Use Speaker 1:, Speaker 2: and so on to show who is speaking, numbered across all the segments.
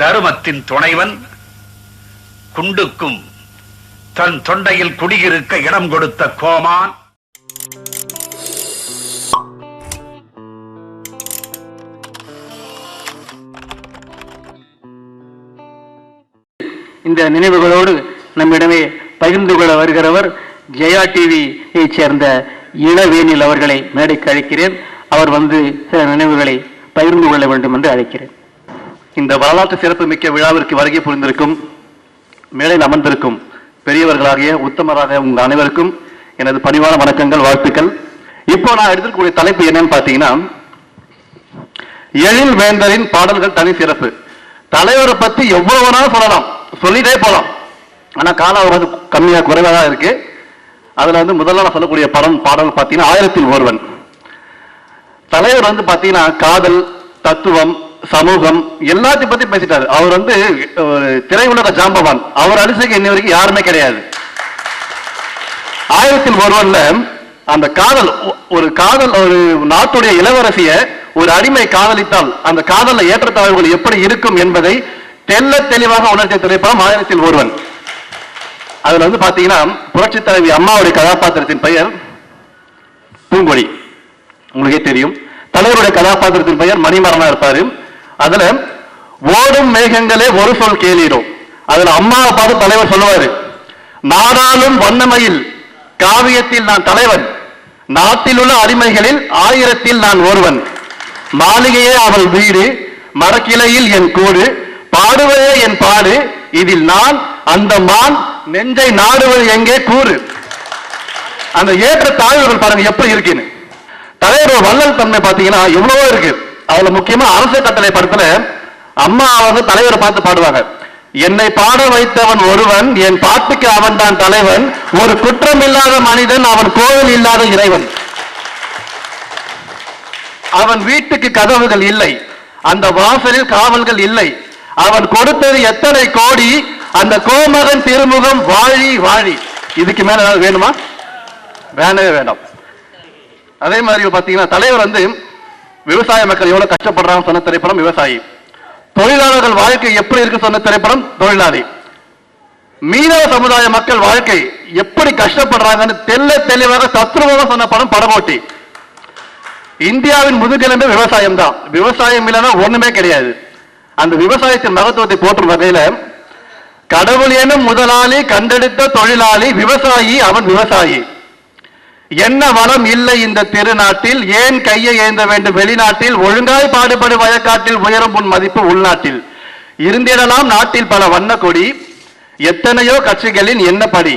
Speaker 1: தருமத்தின் துணைவன் குண்டுக்கும் தன் தொண்டையில் குடியிருக்க இடம் கொடுத்த கோமான்.
Speaker 2: இந்த நினைவுகளோடு நம்மிடமே பகிர்ந்து கொள்ள வருகிறவர் ஜெயா டிவியை சேர்ந்த இளவேனில் அவர்களை மேடைக்கு அழைக்கிறேன். அவர் வந்து சில நினைவுகளை பகிர்ந்து கொள்ள வேண்டும் என்று அழைக்கிறேன். இந்த வரலாற்று சிறப்பு மிக்க விழாவிற்கு வருகை புரிந்திருக்கும் மேடையில் அமர்ந்திருக்கும் பெரியவர்களாகிய உத்தமராக உங்கள் அனைவருக்கும் எனது பணிவான வணக்கங்கள் வாழ்த்துக்கள். இப்போ நான் எடுத்துக்கூடிய தலைப்பு என்னன்னு பார்த்தீங்கன்னா எழில் வேந்தரின் பாடல்கள் தனி சிறப்பு. தலைவரை பத்தி எவ்வளவு வேணாலும் சொல்லலாம். சொல்லிட்டே போகலாம். ஆனா கால அவரது கம்மியா குறைவாக தான் இருக்கு. அதுல வந்து முதல்ல நான் சொல்லக்கூடிய படம் பாடல் பார்த்தீங்கன்னா ஆயிரத்தில் ஒருவன். தலைவர் வந்து பாத்தீங்கன்னா காதல் தத்துவம் சமூகம் எல்லாத்தையும் பத்தி பேசிட்டாரு. அவர் வந்து ஒரு திரையுலக ஜாம்பவான். அவர் அடிசைக்கு இன்ன வரைக்கும் யாருமே கிடையாது. ஆயிரத்தில் ஒருவன்ல அந்த காதல் ஒரு காதல் ஒரு நாட்டுடைய இளவரசிய ஒரு அடிமை காதலித்தால் அந்த காதல ஏற்றத்தாழ்வுகள் எப்படி இருக்கும் என்பதை தெல்ல தெளிவாக உணர்த்திய திரைப்படம் ஆயிரத்தில் ஒருவன். அதுல வந்து பாத்தீங்கன்னா புரட்சி தலைவி அம்மாவுடைய கதாபாத்திரத்தின் பெயர் பூங்கொடி. உங்களுக்கே தெரியும். தலைவருடைய கதாபாத்திரத்தின் பெயர் மணிமரனா இருப்பாரு. அதுல ஓடும் மேகங்களே ஒரு சொல் கேளிரும். அதுல அம்மாவை பார்த்து தலைவர் சொல்லுவாரு நாடாளும் வண்ணமையில் காவியத்தில் நான் தலைவன் நாட்டில் உள்ள அடிமைகளில் ஆயிரத்தில் நான் ஒருவன். மாளிகையே அவள் வீடு மரக்கிளையில் என் கூடு பாடுவதே என் பாடு இதில் நான் அந்த மான் நெஞ்சை நாடுவது எங்கே கூறு? அந்த ஏற்ற தாழ்வுகள் பாருங்க எப்படி இருக்குன்னு. தலைவர் வள்ளல் தன்மை பாத்தீங்கன்னா எவ்வளவோ இருக்கு. அதுல முக்கியமா அரசு கட்டளை படத்துல அம்மா வந்து தலைவரை பார்த்து பாடுவாங்க. என்னை பாட வைத்தவன் ஒருவன் என் பாட்டுக்கு அவன் தான் தலைவன். ஒரு குற்றம் இல்லாத மனிதன் அவன் கோவில் இல்லாத இறைவன். அவன் வீட்டுக்கு கதவுகள் இல்லை. அந்த வாசலில் காவல்கள் இல்லை. அவன் கொடுத்தது எத்தனை கோடி அந்த கோமகன் திருமுகம் வாழி வாழி. இதுக்கு மேல ஏதாவது வேணுமா? வேணவே வேண்டாம். அதே மாதிரி பாத்தீங்கன்னா தலைவர் வந்து விவசாய மக்கள் எவ்வளவு கஷ்டப்படுறாங்க சொன்ன திரைப்படம் விவசாயி. தொழிலாளர்கள் வாழ்க்கை எப்படி இருக்கு சொன்ன திரைப்படம் தொழிலாளி. மீனவ சமுதாய மக்கள் வாழ்க்கை எப்படி கஷ்டப்படுறாங்கன்னு தெல்ல தெளிவாக தத்ரூபமாக சொன்ன படம் படகோட்டி. இந்தியாவின் முதுகெலும்பு விவசாயம் தான் விவசாயம் இல்லைன்னா ஒண்ணுமே கிடையாது. அந்த விவசாயத்தின் மகத்துவத்தை போற்றும் வகையில கடவுள் எனும் முதலாளி கண்டெடுத்த தொழிலாளி விவசாயி அவன் விவசாயி. என்ன வளம் இல்லை இந்த திருநாட்டில்? ஏன் கையை ஏந்த வேண்டும்? வெளிநாட்டில் ஒழுங்காய் பாடுபடு வயக்காட்டில் உயரும் உன் மதிப்பு உள்நாட்டில். இருந்திடலாம் நாட்டில் பல வண்ண கொடி எத்தனையோ கட்சிகளின் என்ன படி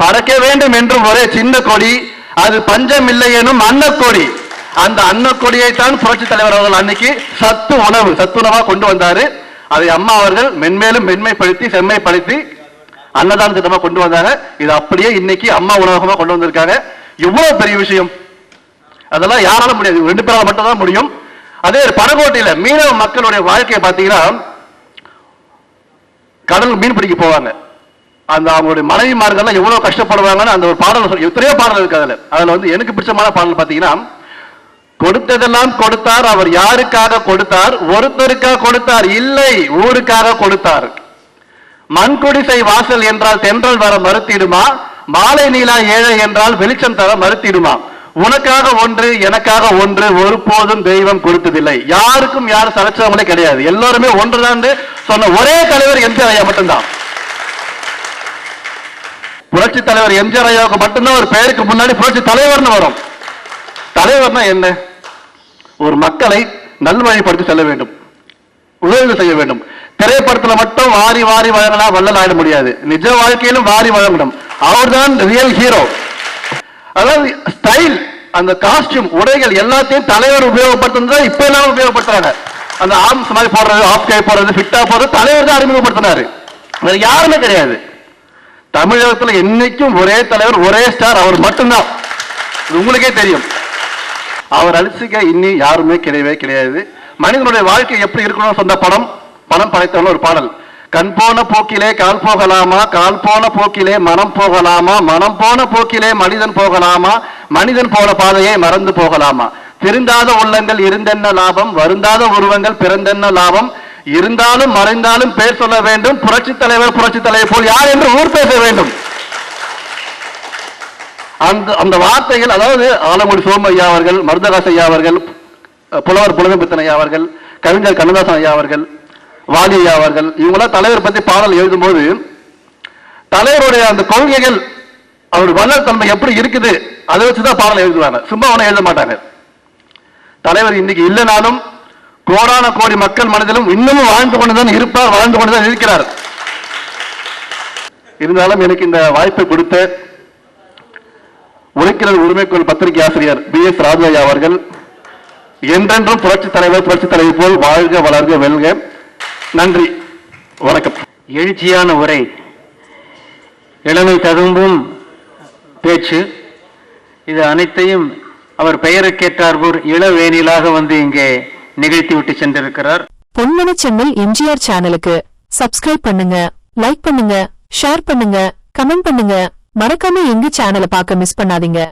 Speaker 2: பறக்க வேண்டும் என்றும் ஒரே சின்ன கொடி அது பஞ்சம் இல்லை எனும் அன்னக்கொடி. அந்த அன்னக்கொடியை தான் புரட்சி தலைவர் அவர்கள் அன்னைக்கு சத்து உணவு சத்துணவா கொண்டு வந்தாரு. அதை அம்மா அவர்கள் மென்மேலும் மென்மைப்படுத்தி செம்மைப்படுத்தி அன்னதான திட்டமா கொண்டு வந்தாங்க. இது அப்படியே இன்னைக்கு அம்மா உணவகமா கொண்டு வந்திருக்காங்க. எவ்வளவு பெரிய விஷயம்? அதெல்லாம் யாரால முடியாது. ரெண்டு பேரால மட்டும் தான் முடியும். அதே படகோட்டையில மீனவ மக்களுடைய வாழ்க்கையை பார்த்தீங்கன்னா கடல் மீன் பிடிக்க போவாங்க. அந்த அவங்களுடைய மனைவிமார்கள்லாம் எவ்வளவு கஷ்டப்படுவாங்கன்னு அந்த ஒரு பாடல் சொல்லி எத்தனையோ பாடல் இருக்கு அதுல. அதுல வந்து எனக்கு பிடிச்சமான பாடல் பாத்தீங்கன்னா கொடுத்ததெல்லாம் கொடுத்தார் அவர் யாருக்காக கொடுத்தார்? ஒருத்தருக்காக கொடுத்தார் இல்லை ஊருக்காக கொடுத்தார். மண்குடிசை வாசல் என்றால் தென்றல் வர மறுத்திடுமா? மாலை நீலா ஏழை என்றால் வெளிச்சம் தர மறுத்திடுமா? உனக்காக ஒன்று எனக்காக ஒன்று ஒருபோதும் தெய்வம் கொடுத்ததில்லை. யாருக்கும் யாரும் சலச்சவங்களே கிடையாது. எல்லாருமே ஒன்றுதான் சொன்ன ஒரே தலைவர் எம்ஜிஆர் ஐயா மட்டும்தான். புரட்சி தலைவர் எம்ஜிஆர் ஐயாவுக்கு மட்டும்தான் ஒரு பெயருக்கு முன்னாடி புரட்சி தலைவர்னு வரும். தலைவர்னா என்ன? ஒரு மக்களை நல்வழிப்படுத்தி செல்ல வேண்டும். உதவி செய்ய வேண்டும். திரைப்படத்துல மட்டும் வாரி வாரி வழங்கினா வள்ளல் ஆயிட முடியாது. நிஜ வாழ்க்கையிலும் வாரி வழங்கணும். அவர் தான் ரியல் ஹீரோ அதாவது ஸ்டைல் அந்த காஸ்டியூம் உடைகள் எல்லாத்தையும் தலைவர் உபயோகப்படுத்துனது இப்ப எல்லாம் உபயோகப்படுத்துறாங்க. அந்த ஆர்ம்ஸ் மாதிரி போடுறது ஆஃப் கை போடுறது ஃபிட்டா போடுறது தலைவர் தான் அறிமுகப்படுத்தினாரு. வேற யாருமே கிடையாது. தமிழகத்தில் என்னைக்கும் ஒரே தலைவர் ஒரே ஸ்டார் அவர் மட்டும்தான். உங்களுக்கே தெரியும். அவர் அழிச்சிக்க இன்னி யாருமே கிடையவே கிடையாது. மனிதனுடைய வாழ்க்கை எப்படி இருக்கணும்னு சொன்ன படம் பணம் படைத்தவன ஒரு பாடல். கண் போன போக்கிலே கால் போகலாமா கால் போன போக்கிலே மனம் போகலாமா மனம் போன போக்கிலே மனிதன் போகலாமா மனிதன் போன பாதையை மறந்து போகலாமா? திருந்தாத உள்ளங்கள் இருந்தென்ன லாபம் வருந்தாத உருவங்கள் பிறந்தென்ன லாபம்? இருந்தாலும் மறைந்தாலும் பேர் சொல்ல வேண்டும் புரட்சி தலைவர் புரட்சி தலைவர் போல் யார் என்று ஊர் பேச வேண்டும். அந்த அந்த வார்த்தைகள் அதாவது ஆலங்குடி சோமையா அவர்கள் மருதகாச ஐயா அவர்கள் புலவர் புலகம்பித்தன் ஐயா அவர்கள் கவிஞர் கண்ணதாசன் ஐயா அவர்கள் வாலியா அவர்கள் இவங்களாம் தலைவர் பத்தி பாடல் எழுதும்போது தலைவருடைய அந்த கொள்கைகள் அவர் வள்ளல் தன்மை எப்படி இருக்குது அதை வச்சுதான் பாடல் எழுதுவாங்க. சும்மா அவனை எழுத மாட்டாங்க. தலைவர் இன்னைக்கு இல்லைனாலும் கோடான கோடி மக்கள் மனதிலும் இன்னமும் வாழ்ந்து கொண்டுதான் இருப்பார் வாழ்ந்து கொண்டுதான் இருக்கிறார். இருந்தாலும் எனக்கு இந்த வாய்ப்பை கொடுத்த உழைக்கிறது உரிமைக்குள் பத்திரிகை ஆசிரியர் பி எஸ் ராஜையா அவர்கள் என்றென்றும் புரட்சி தலைவர் புரட்சி தலைவர் போல் வாழ்க வளர்க வெல்க. நன்றி. வணக்கம்.
Speaker 3: எழுச்சியான உரை. இளமை ததும்பும் பேச்சு. இது அனைத்தையும் அவர் பெயருக்கேற்றார்போர் இளவேனிலாக வந்து இங்கே நிகழ்த்தி விட்டு சென்றிருக்கிறார்.
Speaker 4: பொன்மன செம்மல் எம்ஜிஆர் சேனலுக்கு சப்ஸ்கிரைப் பண்ணுங்க லைக் பண்ணுங்க ஷேர் பண்ணுங்க கமெண்ட் பண்ணுங்க. மறக்காம எங்க சேனலை பார்க்க மிஸ் பண்ணாதீங்க.